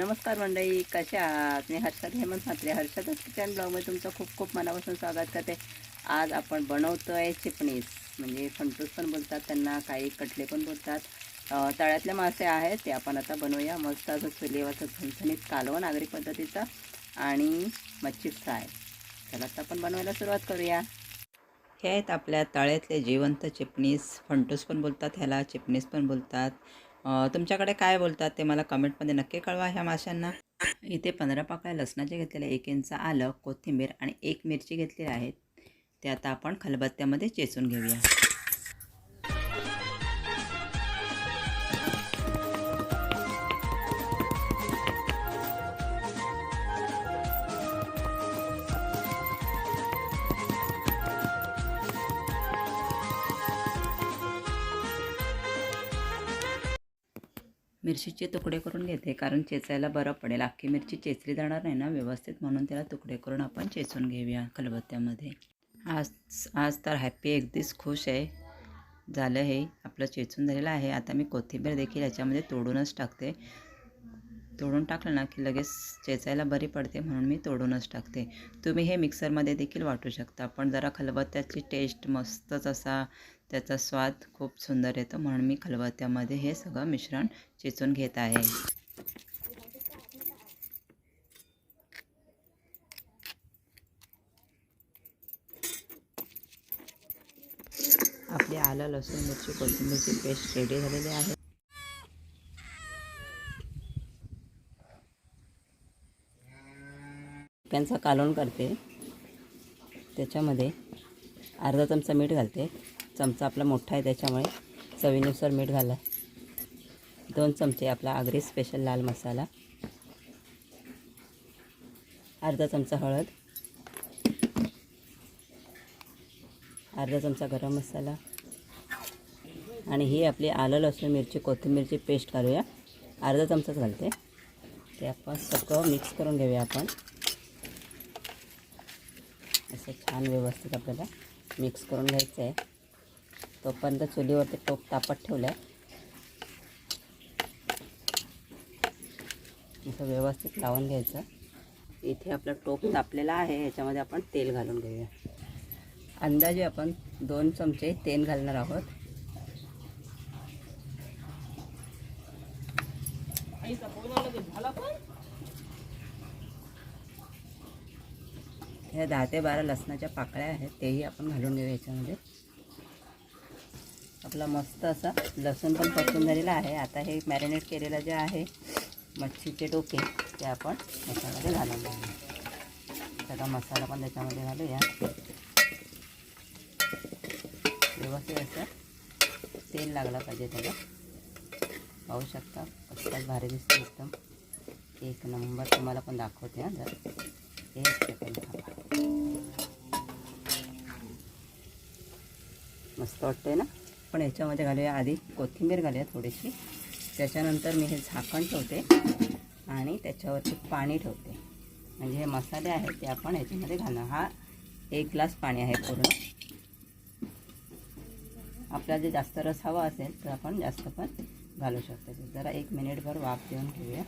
नमस्कार मंडळी कशा आहात? मी हर्षद हेमंत म्हात्रे हर्षदच किचन ब्लॉगमध्ये तुमचं खूप खूप मनापासून स्वागत करते. आज आपण बनवतो आहे चिपणीस. म्हणजे फंटूस पण बोलतात त्यांना काही कटले पण बोलतात. तळ्यातले मासे आहेत ते आपण आता बनवूया. मस्त असं चुलीवरचं झणझणीत कालवण नागरी पद्धतीचं आणि मच्छी फ्राय. चला आता आपण बनवायला सुरुवात करूया. हे आहेत आपल्या तळ्यातले जिवंत चिपणीस. फंटूस पण बोलतात ह्याला चिपणीस पण बोलतात. तुमच्याकडे काय बोलतात ते मला कमेंटमध्ये नक्की कळवा ह्या माशांना. इथे पंधरा पाकळ्या लसणाचे घेतलेले एक इंच आलं कोथिंबीर आणि एक मिरची घेतलेली आहेत. ते आता आपण खलबत्त्यामध्ये चेचून घेऊया. मिरचीचे तुकडे करून घेते कारण चेचायला बरं पडेल. अख्खी मिरची चेचली जाणार नाही ना व्यवस्थित म्हणून त्याला तुकडे करून आपण चेचून घेऊया खलबत्त्यामध्ये. आज आज तर हॅप्पी अगदीच खुश आहे. झालं हे आपलं चेचून झालेलं आहे. आता मी कोथिंबीर देखील याच्यामध्ये तोडूनच टाकते. तोडून टाकलं ना की लगेच चेचायला बरी पडते म्हणून मी तोडूनच टाकते. तुम्ही हे मिक्सरमध्ये देखील वाटू शकता. पण जरा खलबत्त्याची टेस्ट मस्तच असा त्याचा स्वाद खूप सुंदर येतो म्हणून मी खलबत्त्यामध्ये हे सगळं मिश्रण चिचून घेत आहे. आपली आलं लसूण मिरची कोथिंबीरची पेस्ट रेडी झालेली आहे. चिकनचं कालवण करते. त्याच्यामध्ये अर्धा चमचा मीठ घालते. चमचा आपला मोठा आहे त्याच्यामुळे चवीनुसार मीठ घाला दोन चमचे आपला आगरी स्पेशल लाल मसाला. अर्धा चमचा हळद. अर्धा चमचा गरम मसाला. आणि ही आपली आलं लसूण मिरची कोथिंबीरची पेस्ट घालूया. अर्धा चमचाच घालते. ते आपण सगळं मिक्स करून घेऊया आपण. असं छान व्यवस्थित आपल्याला मिक्स करून घ्यायचं आहे तोपर्यंत चुलीवरती टोप तापत ठेवलं आहे असं व्यवस्थित लावून घ्यायचं. इथे आपलं टोप तापलेला आहे याच्यामध्ये आपण तेल घालून घेऊया. अंदाजे आपण दोन चमचे तेल घालणार आहोत. ह्या दहा ते बारा लसणाच्या पाकळ्या आहेत तेही आपण घालून घेऊ याच्यामध्ये. आपला मस्त असा लसूण पण परतून झालेला आहे. आता हे मॅरिनेट केलेलं जे आहे मच्छीचे डोके ते आपण याच्यामध्ये घालून घेऊया सगळा मसाला पण त्याच्यामध्ये घालूया. व्यवस्थित असं तेल लागला पाहिजे त्याला. पाहू शकता कसलाच भारी दिसतो एकदम. एक नंबर तुम्हाला पण दाखवते हां. जर एक सेकंड थांबा. मस्त वाटतंय ना? पण याच्यामध्ये घालूया आधी कोथिंबीर घालूया थोडीशी. त्याच्यानंतर मी हे झाकण ठेवते आणि त्याच्यावरती पाणी ठेवते. म्हणजे हे मसाले आहेत ते आपण याच्यामध्ये घालणार. हा एक ग्लास पाणी आहे पूर्ण. आपल्याला जे जास्त रस हवा असेल तर आपण जास्त पण घालू शकतो. जरा एक मिनिटभर वाफ देऊन घेऊया.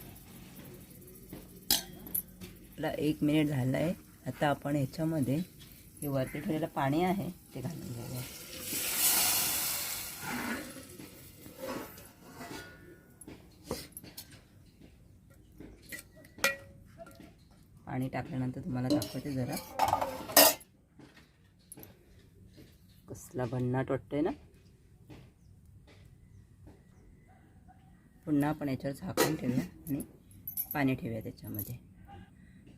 आपला एक मिनिट झालं आहे आता आपण ह्याच्यामध्ये हे वरती ठेवलेलं पाणी आहे ते घालून घेऊया. पाणी टाकल्यानंतर तुम्हाला दाखवते जरा. कसला भन्नाट वाटतोय ना? पुन्हा आपण याच्यावर झाकून ठेवूया आणि पाणी ठेवूया त्याच्यामध्ये.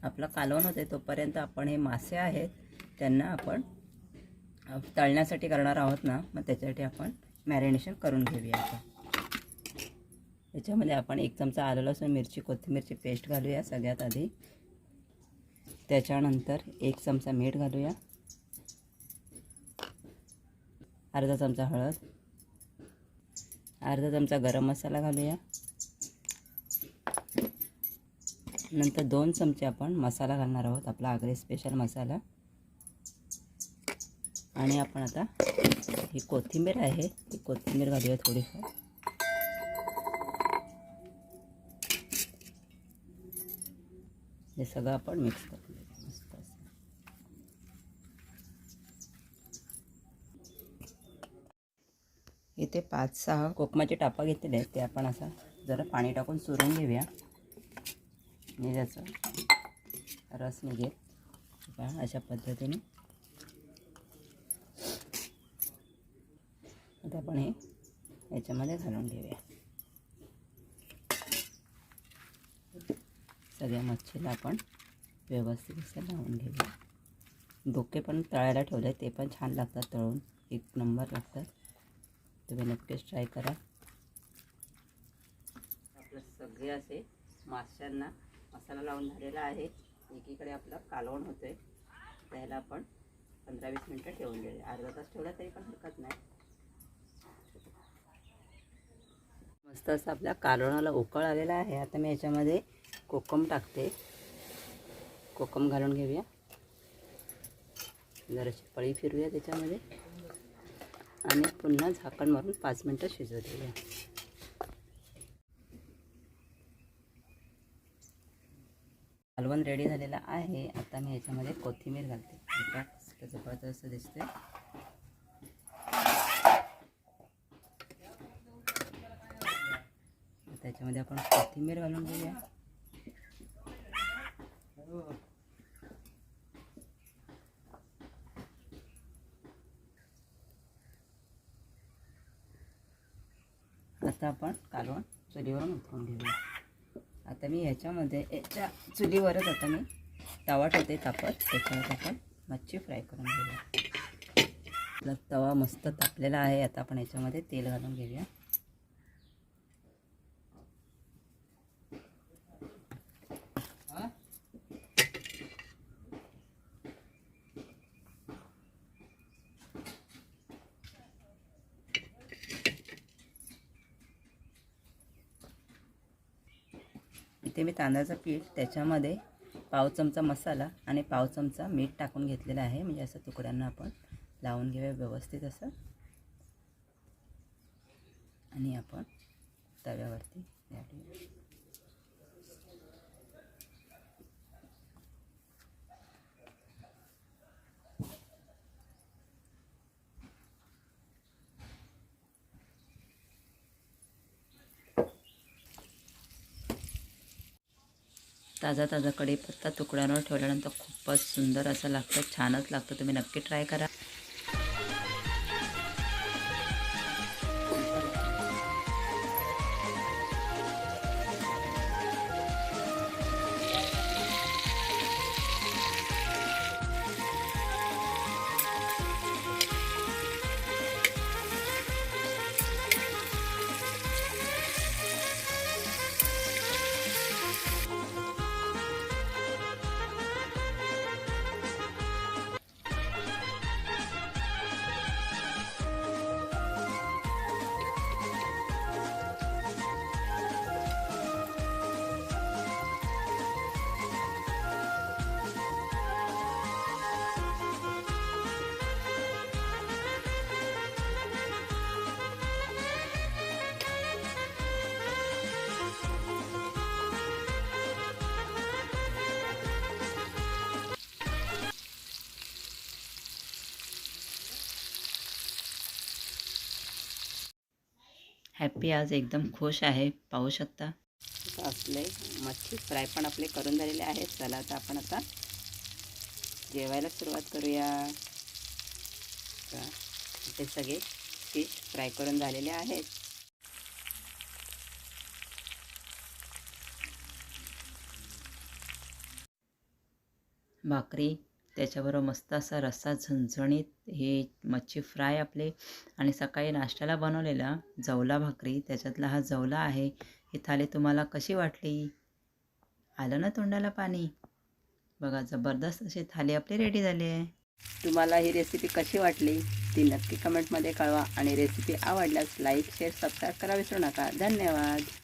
आपलं कालवण होते तोपर्यंत आपण हे मासे आहेत त्यांना आपण तळण्यासाठी करणार आहोत ना मग त्याच्यासाठी आपण मॅरिनेशन करून घेऊया आता. याच्यामध्ये आपण एक चमचा आलं लसूण मिरची कोथिंबीरची पेस्ट घालूया सगळ्यात आधी. त्याच्यानंतर एक चमचा मीठ घालूया. अर्धा चमचा हळद. अर्धा चमचा गरम मसाला घालूया. नंतर दोन चमचे आपण मसाला घालणार आहोत. आपला आगरी स्पेशल मसाला. आणि आपण आता ही कोथिंबीर आहे ती कोथिंबीर घालूया थोडीफार. हे सगळं आपण मिक्स करून घेऊ मस्त असं. इथे पाच सहा कोकमाचे टापा घेतलेले आहेत ते आपण असा जरा पाणी टाकून चुरून घेऊया. आणि त्याचं रस निघेल. अशा पद्धतीने. आता आपण हे याच्यामध्ये घालून घेऊया. सगळ्या मच्छीला आपण व्यवस्थित असं लावून घेऊया. डोके पण तळायला ठेवले ते पण छान लागतात तळून. एक नंबर लागतात. तुम्ही नक्कीच ट्राय करा. आपलं सगळे असे माशांना मसाला लावून झालेला आहे. एकीकडे आपलं कालवण होतं आहे त्याला आपण पंधरा वीस मिनटं ठेवून देऊया. अर्धा तास ठेवला तरी पण हरकत नाही. मस्त असं आपल्या कालवणाला उकळ आलेला आहे. आता मी याच्यामध्ये कोकम टाकते. कोकम घालून घेऊया. जराशी पळी फिरूया त्याच्यामध्ये. आणि पुन्हा झाकण मारून पाच मिनटं शिजवू देऊया हलवण रेडी झालेला आहे. आता मी याच्यामध्ये कोथिंबीर घालते. बघा, असं दिसते त्याच्यामध्ये आपण कोथिंबीर घालून घेऊया. आता आपण कालवण चुलीवरून उतरून घेऊया. आता मी ह्याच्यामध्ये याच्या चुलीवरच आता मी तवा ठेवते तापत. त्याच्यावर आपण मच्छी फ्राय करून घेऊया. आपला तवा मस्त तापलेला आहे. आता आपण याच्यामध्ये तेल घालून घेऊया. इथे मी तांदळाचं पीठ त्याच्यामध्ये पाव चमचा मसाला आणि पाव चमचा मीठ टाकून घेतलेलं आहे. म्हणजे असं तुकड्यांना आपण लावून घेऊया व्यवस्थित असं. आणि आपण तव्यावरती ताजा ताजा कढीपत्ता तुकड्यांवर ठेवल्यानंतर खूपच सुंदर असं लागतं छानच लागतं. तुम्ही नक्की ट्राय करा. हॅप्पी आज एकदम खुश आहे. पाहू शकता. असले मच्छी फ्राय पण आपले करून झालेले आहेत. चला आता आपण आता जेवायला सुरुवात करूया. ते सगळे फिश फ्राय करून झालेले आहेत. भाकरी. त्याच्याबरोबर मस्त असा रस्सा झणझणीत हे मच्छी फ्राय आपले. आणि सकाळी नाश्त्याला बनवलेला जवला भाकरी. त्याच्यातला हा जवला आहे. ही थाली तुम्हाला कशी वाटली? आलं ना तोंडाला पाणी? बघा जबरदस्त अशी थाली आपली रेडी झाली आहे. तुम्हाला ही रेसिपी कशी वाटली? ती नक्की कमेंटमध्ये कळवा. आणि रेसिपी आवडल्यास लाईक शेअर सबस्क्राईब करा विसरू नका. धन्यवाद.